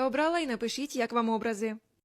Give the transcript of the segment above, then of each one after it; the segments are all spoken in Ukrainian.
обрала? І напишіть, як вам образи.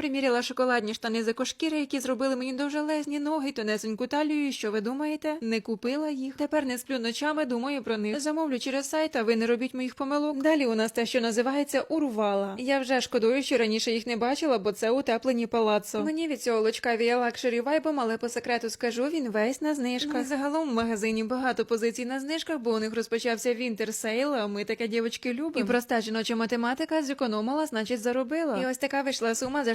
приміряла шоколадні штани з екошкіри, які зробили мені довжелезні ноги, тонесеньку талію. Що ви думаєте? Не купила їх. Тепер не сплю ночами, думаю про них. Замовлю через сайт, а ви не робіть моїх помилок. Далі у нас те, що називається урвала. Я вже шкодую, що раніше їх не бачила, бо це утеплені палацо. Мені від цього лучка віє лакшері вайбом, але по секрету скажу, він весь на знижках. Загалом в магазині багато позицій на знижках, бо у них розпочався вінтер сейл, а ми таке дівочки любимо. І проста жіноча математика зекономила, значить заробила. І ось така вийшла сума за